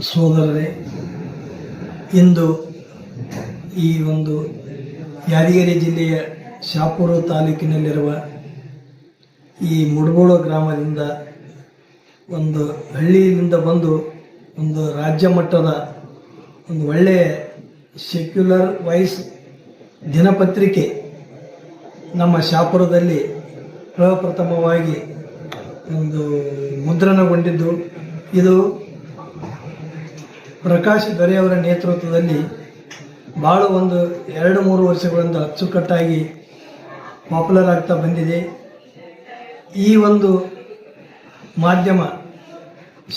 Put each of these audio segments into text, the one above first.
ಸೋದರರೇ, ಇಂದು ಈ ಒಂದು ಯಾದಗಿರಿ ಜಿಲ್ಲೆಯ ಶಾಪುರ ತಾಲೂಕಿನಲ್ಲಿರುವ ಈ ಮುಡಬೋಳ ಗ್ರಾಮದಿಂದ ಒಂದು ಹಳ್ಳಿಯಿಂದ ಬಂದು ಒಂದು ರಾಜ್ಯ ಮಟ್ಟದ ಒಂದು ಒಳ್ಳೆಯ ಸೆಕ್ಯುಲರ್ ವಾಯ್ಸ್ ದಿನಪತ್ರಿಕೆ ನಮ್ಮ ಶಾಪುರದಲ್ಲಿ ಪ್ರಪ್ರಥಮವಾಗಿ ಒಂದು ಮುದ್ರಣಗೊಂಡಿದ್ದು. ಇದು ಪ್ರಕಾಶ್ ದೊರೆಯವರ ನೇತೃತ್ವದಲ್ಲಿ ಭಾಳ ಒಂದು ಎರಡು ಮೂರು ವರ್ಷಗಳಿಂದ ಅಚ್ಚುಕಟ್ಟಾಗಿ ಪಾಪ್ಯುಲರ್ ಆಗ್ತಾ ಬಂದಿದೆ. ಈ ಒಂದು ಮಾಧ್ಯಮ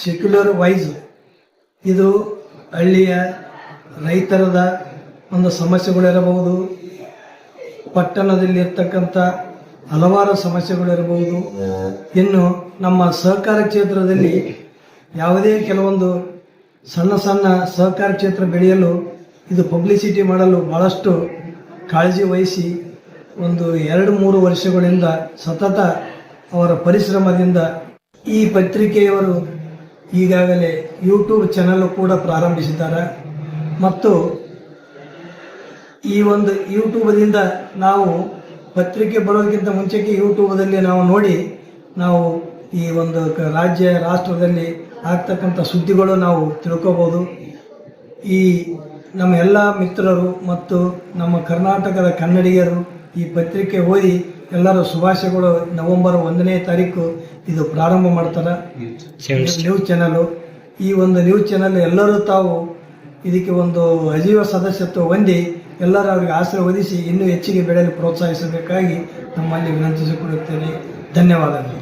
ಸೆಕ್ಯುಲರ್ ವೈಸ್ ಇದು ಹಳ್ಳಿಯ ರೈತರದ ಒಂದು ಸಮಸ್ಯೆಗಳಿರಬಹುದು, ಪಟ್ಟಣದಲ್ಲಿರ್ತಕ್ಕಂಥ ಹಲವಾರು ಸಮಸ್ಯೆಗಳಿರಬಹುದು. ಇನ್ನು ನಮ್ಮ ಸಹಕಾರ ಕ್ಷೇತ್ರದಲ್ಲಿ ಯಾವುದೇ ಕೆಲವೊಂದು ಸಣ್ಣ ಸಣ್ಣ ಸಹಕಾರ ಕ್ಷೇತ್ರ ಬೆಳೆಯಲು ಇದು ಪಬ್ಲಿಸಿಟಿ ಮಾಡಲು ಭಾಳಷ್ಟು ಕಾಳಜಿ ವಹಿಸಿ ಒಂದು ಎರಡು ಮೂರು ವರ್ಷಗಳಿಂದ ಸತತ ಅವರ ಪರಿಶ್ರಮದಿಂದ ಈ ಪತ್ರಿಕೆಯವರು ಈಗಾಗಲೇ ಯೂಟ್ಯೂಬ್ ಚಾನಲ್ ಕೂಡ ಪ್ರಾರಂಭಿಸಿದ್ದಾರೆ. ಮತ್ತು ಈ ಒಂದು ಯೂಟ್ಯೂಬದಿಂದ ನಾವು ಪತ್ರಿಕೆ ಬರೋದಕ್ಕಿಂತ ಮುಂಚೆಗೆ ಯೂಟ್ಯೂಬದಲ್ಲಿ ನಾವು ನೋಡಿ ನಾವು ಈ ಒಂದು ರಾಜ್ಯ, ರಾಷ್ಟ್ರದಲ್ಲಿ ಆಗ್ತಕ್ಕಂಥ ಸುದ್ದಿಗಳು ನಾವು ತಿಳ್ಕೋಬೋದು. ಈ ನಮ್ಮ ಎಲ್ಲ ಮಿತ್ರರು ಮತ್ತು ನಮ್ಮ ಕರ್ನಾಟಕದ ಕನ್ನಡಿಗರು ಈ ಪತ್ರಿಕೆ ಓದಿ ಎಲ್ಲರೂ ಶುಭಾಶಯಗಳು ನವೆಂಬರ್ ಒಂದನೇ ತಾರೀಕು ಇದು ಪ್ರಾರಂಭ ಮಾಡ್ತಾರೆ. ನ್ಯೂಸ್ ಚಾನಲು ಈ ಒಂದು ನ್ಯೂಸ್ ಚಾನಲ್ ಎಲ್ಲರೂ ತಾವು ಇದಕ್ಕೆ ಒಂದು ಅಜೀವ ಸದಸ್ಯತ್ವ ಹೊಂದಿ ಎಲ್ಲರೂ ಅವರಿಗೆ ಆಶ್ರಯ ಒದಿಸಿ ಇನ್ನೂ ಹೆಚ್ಚಿಗೆ ಬೆಳೆಯಲು ಪ್ರೋತ್ಸಾಹಿಸಬೇಕಾಗಿ ನಮ್ಮಲ್ಲಿ ವಿನಂತಿಸಿಕೊಳ್ಳುತ್ತೇನೆ. ಧನ್ಯವಾದಗಳು.